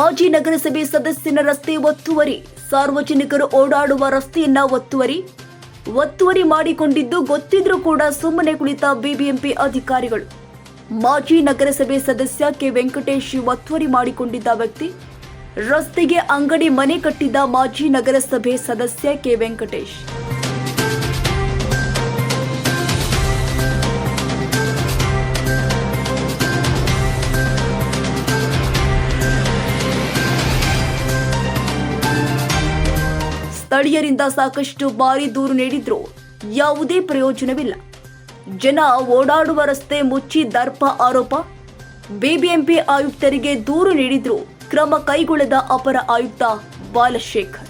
ಮಾಜಿ ನಗರಸಭೆ ಸದಸ್ಯನ ರಸ್ತೆ ಒತ್ತುವರಿ. ಸಾರ್ವಜನಿಕರು ಓಡಾಡುವ ರಸ್ತೆಯನ್ನ ಒತ್ತುವರಿ. ಒತ್ತುವರಿ ಮಾಡಿಕೊಂಡಿದ್ದು ಗೊತ್ತಿದ್ರೂ ಕೂಡ ಸುಮ್ಮನೆ ಕುಳಿತ ಬಿಬಿಎಂಪಿ ಅಧಿಕಾರಿಗಳು. ಮಾಜಿ ನಗರಸಭೆ ಸದಸ್ಯ ಕೆ. ವೆಂಕಟೇಶ್ ಒತ್ತುವರಿ ಮಾಡಿಕೊಂಡಿದ್ದ ವ್ಯಕ್ತಿ. ರಸ್ತೆಗೆ ಅಂಗಡಿ ಮನೆ ಕಟ್ಟಿದ್ದ ಮಾಜಿ ನಗರಸಭೆ ಸದಸ್ಯ ಕೆ. ವೆಂಕಟೇಶ್. ಸ್ಥಳೀಯರಿಂದ ಸಾಕಷ್ಟು ಬಾರಿ ದೂರು ನೀಡಿದ್ರು. ಯಾವುದೇ ಪ್ರಯೋಜನವಿಲ್ಲ. ಜನ ಓಡಾಡುವ ರಸ್ತೆ ಮುಚ್ಚಿ ದರ್ಪ ಆರೋಪ. ಬಿಬಿಎಂಪಿ ಆಯುಕ್ತರಿಗೆ ದೂರು ನೀಡಿದ್ರು. ಕ್ರಮ ಕೈಗೊಳ್ಳದ ಅಪರ ಆಯುಕ್ತ ಬಾಲಶೇಖರ್.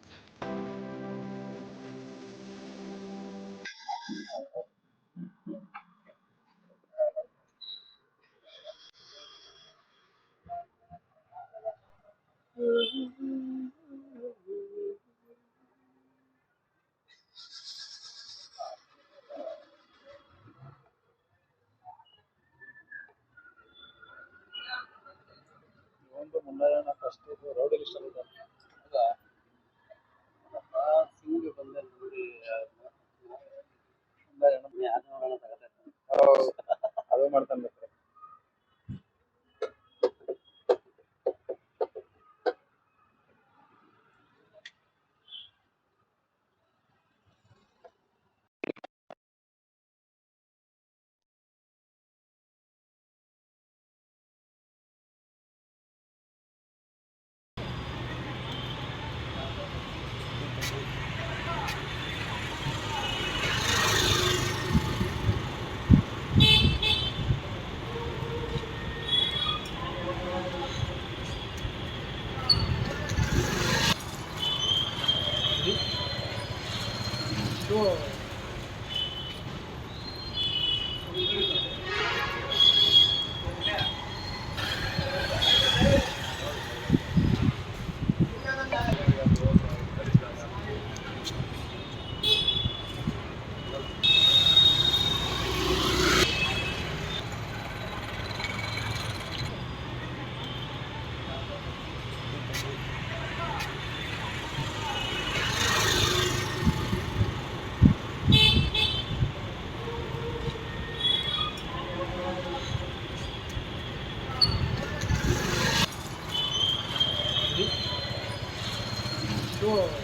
रौडील જો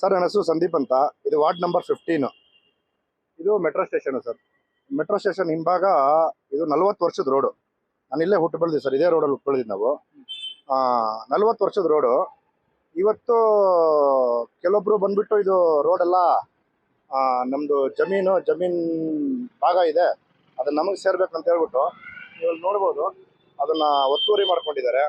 ಸರ್, ನನ್ನ ಹೆಸರು ಸಂದೀಪ್ ಅಂತ. ಇದು ವಾರ್ಡ್ ನಂಬರ್ ಫಿಫ್ಟೀನ್ ಇದು metro station sir. Metro station ಹಿಂಭಾಗ ಇದು ನಲ್ವತ್ತು ವರ್ಷದ ರೋಡು. ನಾನು ಇಲ್ಲೇ ಹುಟ್ಟು ಸರ್, ಇದೇ ರೋಡಲ್ಲಿ ಹುಟ್ಟು ಬೆಳೆದಿದ್ದು ನಾವು. ನಲ್ವತ್ತು ವರ್ಷದ ರೋಡು. ಇವತ್ತು ಕೆಲವೊಬ್ರು ಬಂದ್ಬಿಟ್ಟು ಇದು ರೋಡೆಲ್ಲ ನಮ್ಮದು ಜಮೀನು, ಜಮೀನ್ ಭಾಗ ಇದೆ. ಅದನ್ನ ನಮಗೆ ಸೇರ್ಬೇಕಂತ ಹೇಳ್ಬಿಟ್ಟು ನೀವು ನೋಡ್ಬೋದು. ಅದನ್ನ ಒತ್ತುವರಿ ಮಾಡ್ಕೊಂಡಿದ್ದಾರೆ.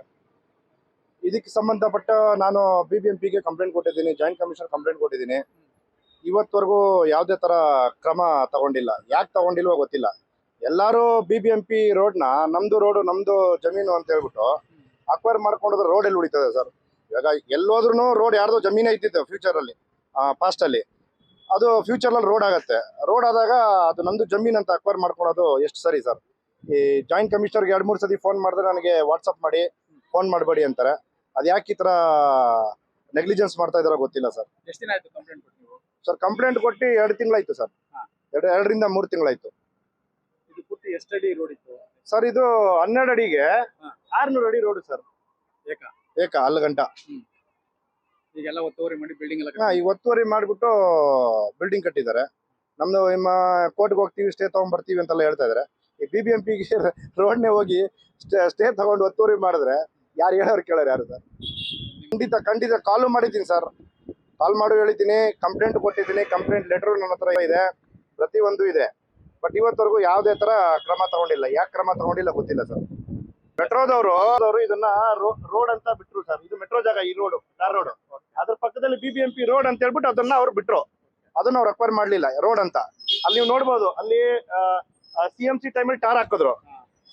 ಇದಕ್ಕೆ ಸಂಬಂಧಪಟ್ಟ ನಾನು ಬಿ ಬಿ ಎಂ ಪಿಗೆ ಕಂಪ್ಲೇಂಟ್ ಕೊಟ್ಟಿದ್ದೀನಿ ಜಾಯಿಂಟ್ ಕಮಿಷನರ್ ಕಂಪ್ಲೇಂಟ್ ಕೊಟ್ಟಿದ್ದೀನಿ. ಇವತ್ತವರೆಗೂ ಯಾವುದೇ ಥರ ಕ್ರಮ ತಗೊಂಡಿಲ್ಲ. ಯಾಕೆ ತಗೊಂಡಿಲ್ವೋ ಗೊತ್ತಿಲ್ಲ. ಎಲ್ಲರೂ ಬಿ ಬಿ ಎಂ ಪಿ ರೋಡ್ನ ನಮ್ಮದು ರೋಡು ನಮ್ಮದು ಜಮೀನು ಅಂತ ಹೇಳ್ಬಿಟ್ಟು ಅಕ್ವೈರ್ ಮಾಡ್ಕೊಂಡ್ರೆ ರೋಡ್ ಎಲ್ಲಿ ಉಳಿತದೆ ಸರ್? ಇವಾಗ ಎಲ್ಲೋದ್ರೂ ರೋಡ್ ಯಾರ್ದೋ ಜಮೀನೇ ಇದ್ದಿತ್ತು ಫ್ಯೂಚರಲ್ಲಿ ಪಾಸ್ಟಲ್ಲಿ ಅದು ಫ್ಯೂಚರ್ನಲ್ಲಿ ರೋಡ್ ಆಗುತ್ತೆ. ರೋಡ್ ಆದಾಗ ಅದು ನಮ್ಮದು ಜಮೀನು ಅಂತ ಅಕ್ವೈರ್ ಮಾಡ್ಕೊಳೋದು ಎಷ್ಟು ಸರಿ ಸರ್? ಈ ಜಾಯಿಂಟ್ ಕಮಿಷನರ್ಗೆ ಎರಡು ಮೂರು ಸತಿ ಫೋನ್ ಮಾಡಿದ್ರೆ ನನಗೆ ವಾಟ್ಸಪ್ ಮಾಡಿ ಫೋನ್ ಮಾಡಬೇಡಿ ಅಂತಾರೆ. ಅದು ಯಾಕೆ ಈ ತರ ನೆಗ್ಲಿಜೆನ್ಸ್ ಮಾಡ್ತಾ ಇದಾರೋ ಗೊತ್ತಿಲ್ಲ ಸರ್. ಎಷ್ಟು ದಿನ ಆಯ್ತು ಕಂಪ್ಲೇಂಟ್ ಕೊಟ್ಟು ನೀವು? ಸರ್ ಕಂಪ್ಲೇಂಟ್ ಕೊಟ್ಟು ಎರಡು ತಿಂಗಳಾಯ್ತು ಸರ್. ಹಾ. ಎರಡು ಎರಡರಿಂದ ಮೂರು ತಿಂಗಳಾಯ್ತು. ಇದು ಪೂರ್ತಿ ಎಷ್ಟು ಅಡಿ ರೋಡ್ ಇತ್ತು? ಸರ್ ಇದು ಹನ್ನೆರಡು ಅಡಿಗೆ ಹಾ. ಆರ್ನೂರು ಅಡಿ ರೋಡ್ ಸರ್. ಏಕ? ಏಕ ಅಲ್ಲಿ ಗಂಟ ಈಗೆಲ್ಲ ಒತ್ತುವರಿ ಮಾಡಿ ಬಿಲ್ಡಿಂಗ್ ಎಲ್ಲ ಹಾ ಈಗ ಒತ್ತುವರಿ ಮಾಡ್ಬಿಟ್ಟು ಬಿಲ್ಡಿಂಗ್ ಕಟ್ಟಿದ್ದಾರೆ. ನಮ್ದು ನಿಮ್ಮ ಕೋರ್ಟ್ಗೆ ಹೋಗ್ತೀವಿ ಸ್ಟೇ ತಗೊಂಡ್ಬರ್ತೀವಿ ಅಂತೆಲ್ಲ ಹೇಳ್ತಾ ಇದಾರೆ. ಈ ಬಿ ಬಿ ಎಂ ಪಿಗೆ ರೋಡ್ನೇ ಹೋಗಿ ಸ್ಟೇ ಸ್ಟೇ ತಗೊಂಡು ಒತ್ತುವರಿ ಮಾಡಿದ್ರೆ ಯಾರು ಹೇಳೋರು ಕೇಳೋರು ಯಾರು ಸರ್? ಖಂಡಿತ ಖಂಡಿತ ಕಾಲು ಮಾಡಿದ್ದೀನಿ ಸರ್. ಕಾಲ್ ಮಾಡು ಹೇಳಿದ್ದೀನಿ ಕಂಪ್ಲೇಂಟ್ ಕೊಟ್ಟಿದ್ದೀನಿ ಕಂಪ್ಲೇಂಟ್ ಲೆಟರ್ ನನ್ನ ಹತ್ರ ಇದೆ, ಪ್ರತಿಯೊಂದು ಇದೆ. ಬಟ್ ಇವತ್ತವರೆಗೂ ಯಾವುದೇ ತರ ಕ್ರಮ ತಗೊಂಡಿಲ್ಲ. ಯಾಕೆ ಕ್ರಮ ತಗೊಂಡಿಲ್ಲ ಗೊತ್ತಿಲ್ಲ ಸರ್. ಮೆಟ್ರೋದವರು ಅವರು ಇದನ್ನ ರೋಡ್ ಅಂತ ಬಿಟ್ರು ಸರ್. ಇದು ಮೆಟ್ರೋ ಜಾಗ, ಈ ರೋಡ್ ಕಾರ್ ರೋಡ್. ಅದ್ರ ಪಕ್ಕದಲ್ಲಿ B B M P road ಅಂತ ಹೇಳ್ಬಿಟ್ಟು ಅದನ್ನ ಅವ್ರು ಬಿಟ್ರು. ಅದನ್ನ ಅವ್ರು ಅಕ್ವೈರ್ ಮಾಡ್ಲಿಲ್ಲ, ರೋಡ್ ಅಂತ. ಅಲ್ಲಿ ನೀವು ನೋಡ್ಬೋದು, ಅಲ್ಲಿ ಸಿ ಎಂ ಸಿ ಟೈಮಲ್ಲಿ ಟಾರ್ ಹಾಕಿದ್ರು.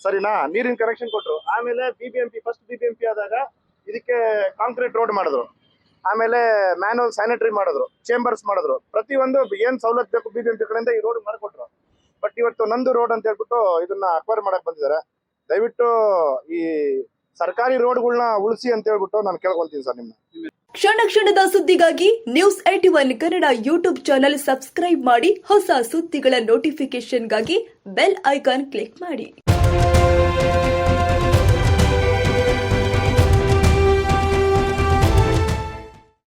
ಸರಿನಾ? ನೀರಿನ ಕನೆಕ್ಷನ್ ಕೊಟ್ರು. ಆಮೇಲೆ B B M P first B B M P ಆದಾಗ ಇದಕ್ಕೆ ಕಾಂಕ್ರೀಟ್ ರೋಡ್ ಮಾಡಿದ್ರು. ಆಮೇಲೆ ಮ್ಯಾನುವಲ್ ಸ್ಯಾನಿಟರಿ ಮಾಡಿದ್ರು ಚೇಂಬರ್ಸ್ ಮಾಡಿದ್ರು. ಪ್ರತಿಯೊಂದು ಏನು ಸವಲತ್ತು ಬೇಕು ಬಿ ಬಿ ಎಂ ಪಿ ಕಡೆಯಿಂದ ಈ ರೋಡ್ ಮಾಡಿಕೊಟ್ರು. ಬಟ್ ಇವತ್ತು ನಂದು ರೋಡ್ ಅಂತ ಹೇಳ್ಬಿಟ್ಟು ಇದನ್ನ ಅಕ್ವೈರ್ ಮಾಡಕ್ ಬಂದಿದ್ದಾರೆ. ದಯವಿಟ್ಟು ಈ ಸರ್ಕಾರಿ ರೋಡ್ಗಳನ್ನ ಉಳಿಸಿ ಅಂತ ಹೇಳ್ಬಿಟ್ಟು ನಾನು ಕೇಳ್ಕೊಂತೀನಿ ಸರ್ ನಿಮ್ಮ ಕ್ಷಣ ಕ್ಷಣದ ಸುದ್ದಿಗಾಗಿ news AT one Kannada YouTube channel subscribe ಮಾಡಿ ಹೊಸ ಸುದ್ದಿಗಳ ನೋಟಿಫಿಕೇಶನ್ಗಾಗಿ ಬೆಲ್ ಐಕಾನ್ ಕ್ಲಿಕ್ ಮಾಡಿ. Thank you